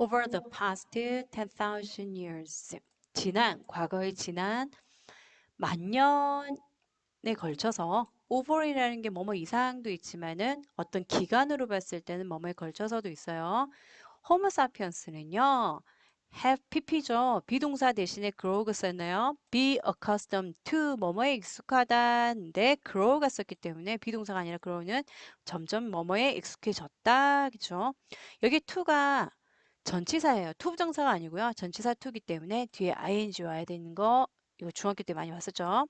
over the past 10,000 years. 지난, 과거에 지난 만 년에 걸쳐서 over이라는 게 뭐뭐 이상도 있지만은 어떤 기간으로 봤을 때는 뭐뭐에 걸쳐서도 있어요. 호모 사피언스는요. have pp죠. 비동사 대신에 grow가 썼나요? be accustomed to 뭐뭐에 익숙하다인데 grow가 썼기 때문에 비동사가 아니라 grow는 점점 뭐뭐에 익숙해졌다. 그죠? 여기 to가 전치사예요. to 부정사가 아니고요. 전치사 to기 때문에 뒤에 ing 와야 되는 거 이거 중학교 때 많이 왔었죠.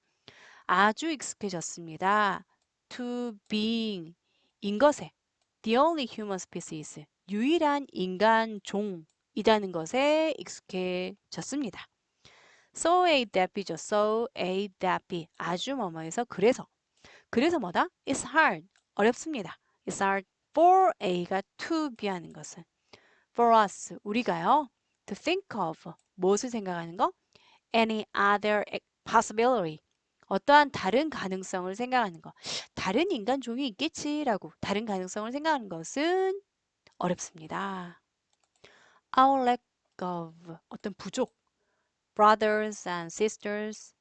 아주 익숙해졌습니다. to being 인 것에 the only human species 유일한 인간 종이라는 것에 익숙해졌습니다. so a that be죠. so a that be 아주 뭐뭐해서 그래서 그래서 뭐다? It's hard 어렵습니다. It's hard for a가 to be 하는 것은 for us 우리가요 to think of 무엇을 생각하는 거? any other possibility 어떠한 다른 가능성을 생각하는 것 다른 인간 종이 있겠지라고 다른 가능성을 생각하는 것은 어렵습니다. Our lack of 어떤 부족 brothers and sisters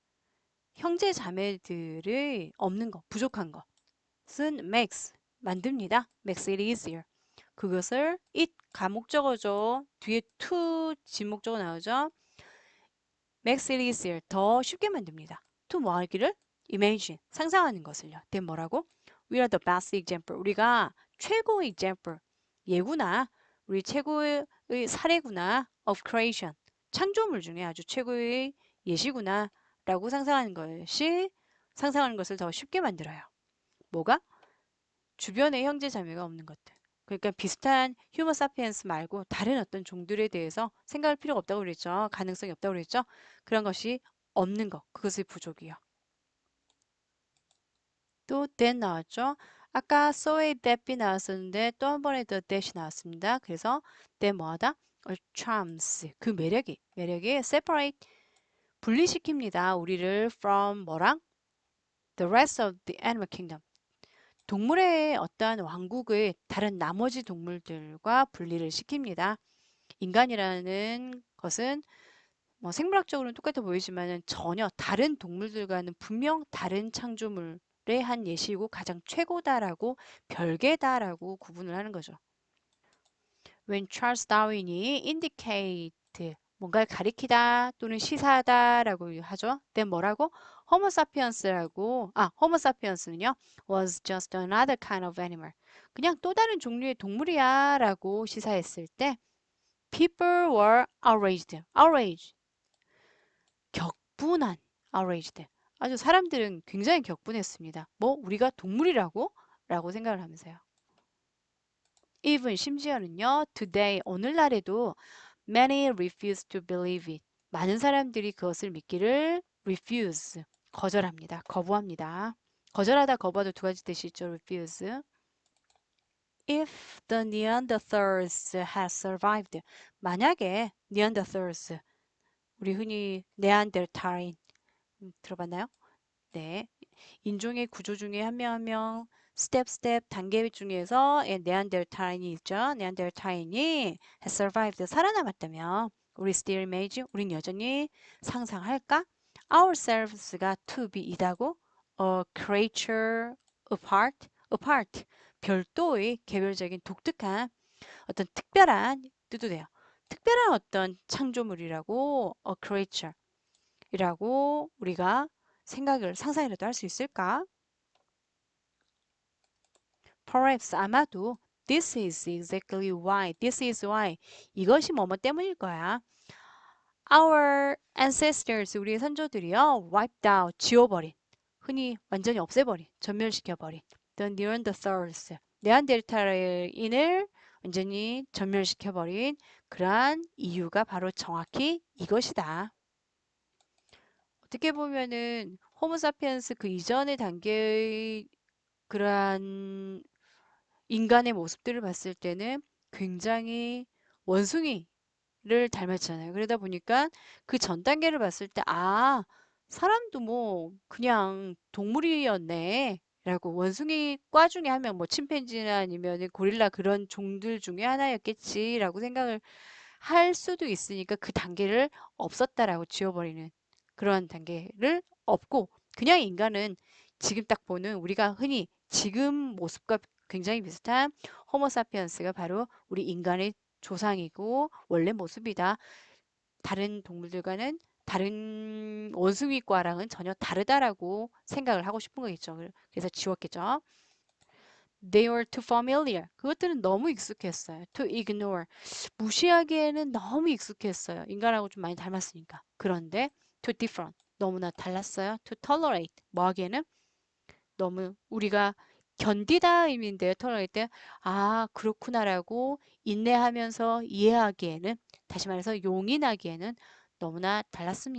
형제 자매들의 없는 것 부족한 것은 makes 만듭니다. makes it easier 그것을 it 가목적어죠. 뒤에 to 지목적어 나오죠. makes it easier 더 쉽게 만듭니다. to 뭐 하기를 imagine 상상하는 것을요. then 뭐라고? we are the best example 우리가 최고 example 예구나 우리 최고의 사례구나 of creation 창조물 중에 아주 최고의 예시구나 라고 상상하는 것이 상상하는 것을 더 쉽게 만들어요. 뭐가? 주변에 형제 자매가 없는 것들. 그러니까 비슷한 휴머 사피엔스 말고 다른 어떤 종들에 대해서 생각할 필요가 없다고 그랬죠. 가능성이 없다고 그랬죠. 그런 것이 없는 것. 그것이 부족이요. 또 then 나왔죠. 아까 so에 that이 나왔었는데 또 한 번에 the that이 나왔습니다. 그래서 then 뭐하다? charms 그 매력이 매력이 separate 분리시킵니다. 우리를 from 뭐랑? the rest of the animal kingdom 동물의 어떠한 왕국의 다른 나머지 동물들과 분리를 시킵니다. 인간이라는 것은 뭐 생물학적으로는 똑같아 보이지만 전혀 다른 동물들과는 분명 다른 창조물의 한 예시이고 가장 최고다라고 별개다라고 구분을 하는 거죠. When Charles Darwin이 indicate 뭔가를 가리키다 또는 시사하다라고 하죠. then 뭐라고? 호모 사피언스라고 아 호모 사피언스는요 was just another kind of animal 그냥 또 다른 종류의 동물이야 라고 시사했을 때 people were outraged outraged 격분한 outraged 아주 사람들은 굉장히 격분했습니다 뭐 우리가 동물이라고? 라고 생각을 하면서요 even 심지어는요 today 오늘날에도 many refuse to believe it 많은 사람들이 그것을 믿기를 refuse 거절합니다. 거부합니다. 거절하다 거부하다 두 가지 뜻이 있죠. refuse. If the Neanderthals had survived. 만약에 Neanderthals 우리 흔히 네안데르탈인 들어봤나요? 네. 인종의 구조 중에 한 명 한 명 스텝 스텝 단계 중에서 네안데르탈인이 있죠. 네안데르탈인이 had survived 살아남았다면 우리 still imagine 우린 여전히 상상할까? Oursels가 to be 이다고 a creature apart apart 별도의 개별적인 독특한 어떤 특별한 뜻도 돼요. 특별한 어떤 창조물이라고 a creature 이라고 우리가 생각을 상상이라도 할 수 있을까? Perhaps 아마도 this is exactly why this is why 이것이 뭐뭐 때문일 거야. Our ancestors, 우리의 선조들이요, wiped out, 지워버린, 흔히 완전히 없애버린, 전멸시켜버린, the Neanderthals, 네안데르탈인을 완전히 전멸시켜버린 그러한 이유가 바로 정확히 이것이다. 어떻게 보면은 호모사피엔스 그 이전의 단계의 그러한 인간의 모습들을 봤을 때는 굉장히 원숭이 를 닮았잖아요. 그러다 보니까 그 전 단계를 봤을 때, 아, 사람도 뭐 그냥 동물이었네. 라고 원숭이 과 중에 한 명, 뭐 침팬지나 아니면 고릴라 그런 종들 중에 하나였겠지라고 생각을 할 수도 있으니까 그 단계를 없었다라고 지워 버리는 그런 단계를 없고 그냥 인간은 지금 딱 보는 우리가 흔히 지금 모습과 굉장히 비슷한 호모 사피엔스가 바로 우리 인간의 조상이고 원래 모습이다. 다른 동물들과는 다른 원숭이과랑은 전혀 다르다라고 생각을 하고 싶은 거겠죠. 그래서 지웠겠죠. They were too familiar. 그것들은 너무 익숙했어요. To ignore. 무시하기에는 너무 익숙했어요. 인간하고 좀 많이 닮았으니까. 그런데 too different. 너무나 달랐어요. To tolerate. 뭐 하기에는 너무 우리가 견디다 의미인데요. tolerate 때, 아, 그렇구나라고 인내하면서 이해하기에는, 다시 말해서 용인하기에는 너무나 달랐습니다.